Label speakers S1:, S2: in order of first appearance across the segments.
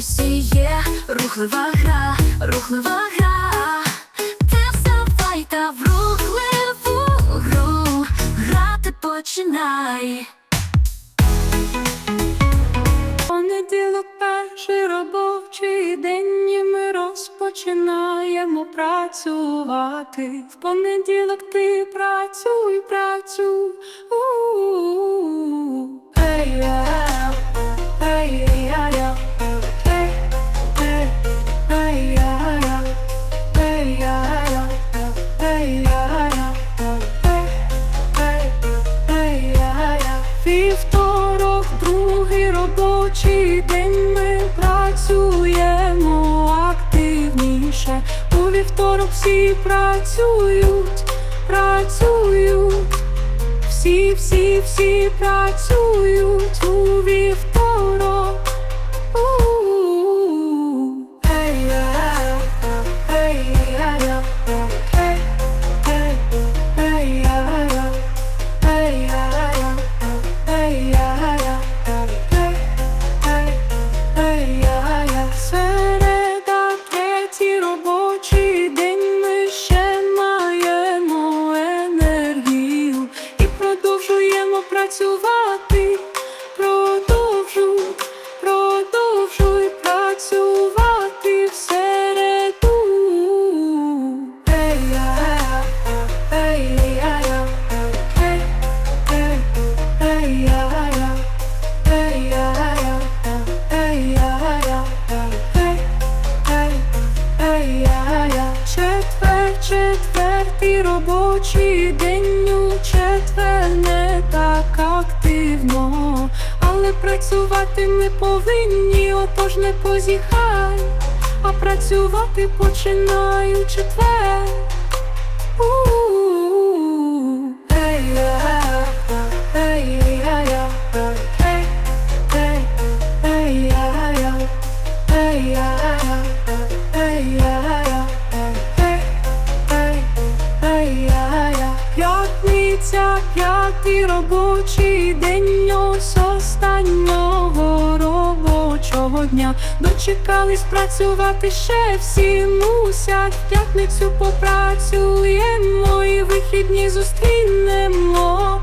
S1: Ось є рухлива гра, рухлива гра. Ти вставай та в рухливу гру грати починай.
S2: Понеділок перший робочий день, і ми розпочинаємо працювати. В понеділок ти працюй, працюй. У-у-у. Ей-я, ей-я-я, ей, Вівторок, другий робочий день ми працюємо активніше. У вівторок всі працюють, працюють. Всі, всі, всі працюють продовжуємо працювати. Працювати ми повинні, отож не позіхай, а працювати починаю четвер. Робочого дня. Дочекались працювати ще всі мусять. В п'ятницю попрацюємо і вихідні зустрінемо.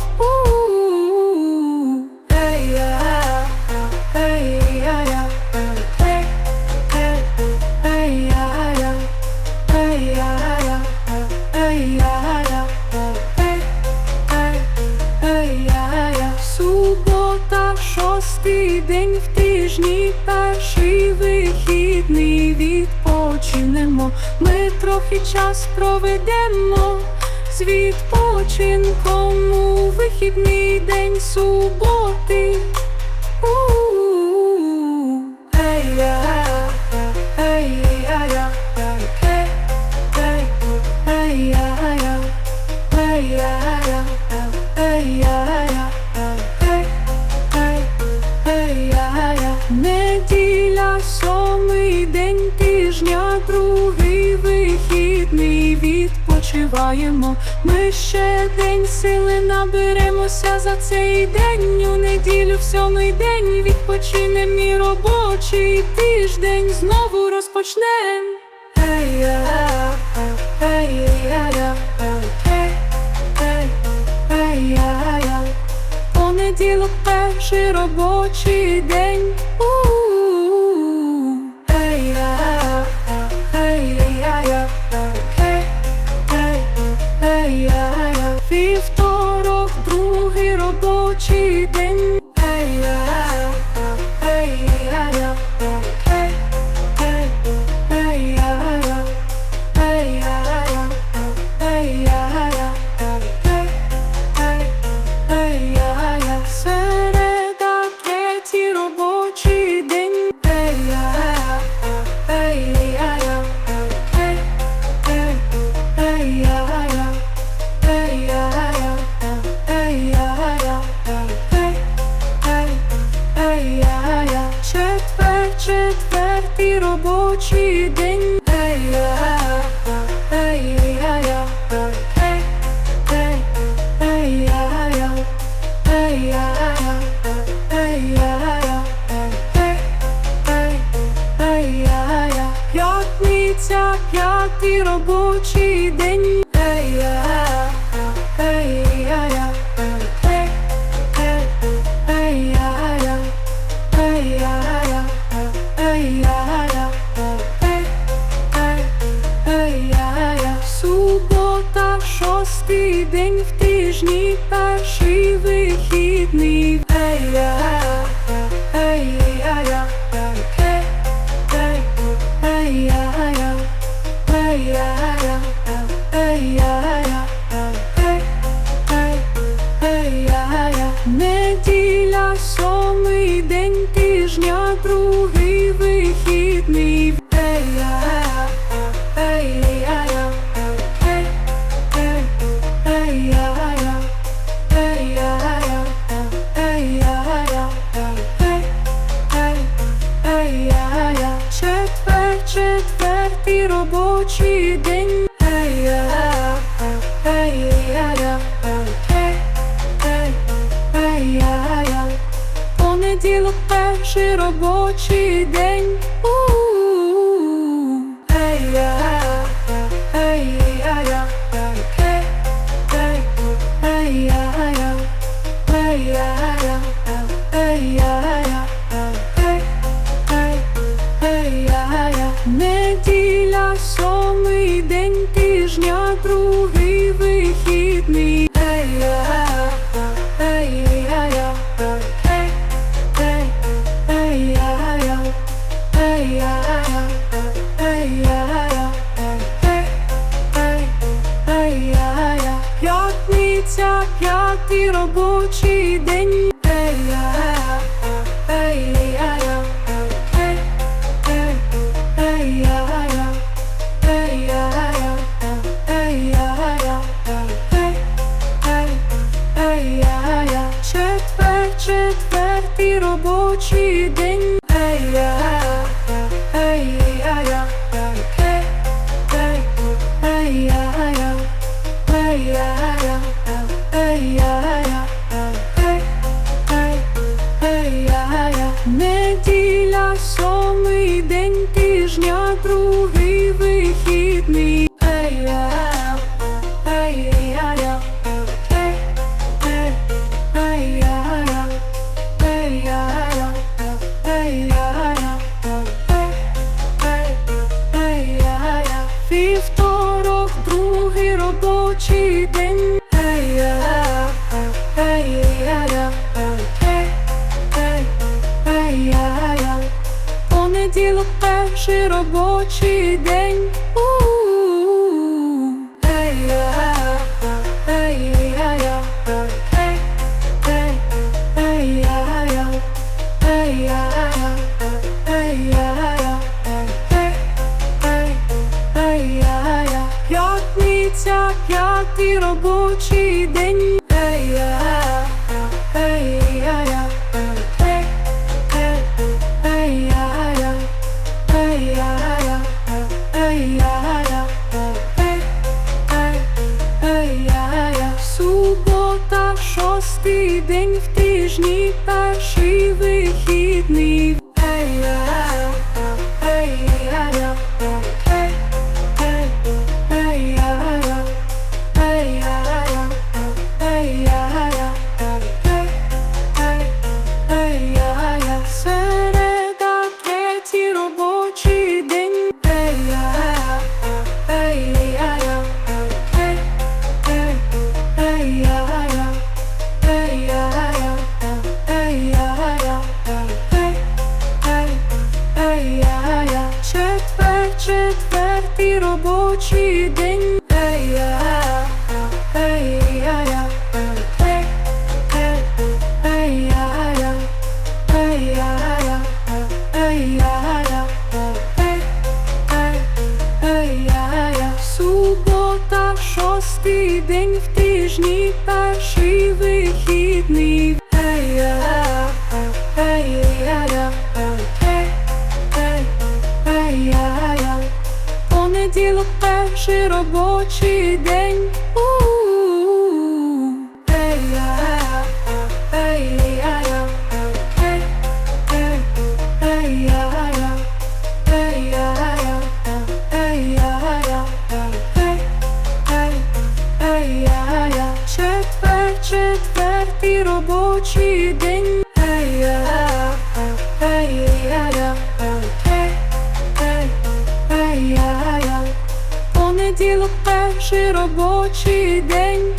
S2: Субота, шостий день в трохи час проведемо з відпочинком у вихідний день суботи. Неділя, сьомий день тижня, вихідний відпочиваємо. Ми ще день сили наберемося за цей день. У неділю в сьомий день відпочинем і робочий тиждень знову розпочнем. Понеділок перший робочий день. Перший робочий день. Субота, шостий день в тижні перший. Me. сьомий день тижня, другий вихідний. Вівторок, другий робочий шостий день в тижні та Наступило перший робочий день.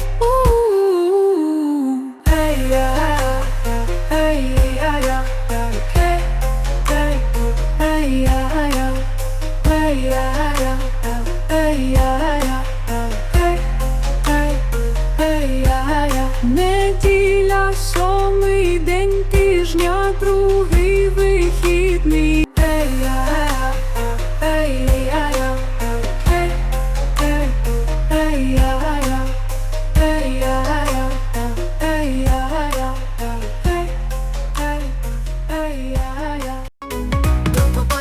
S3: Неділя
S2: со.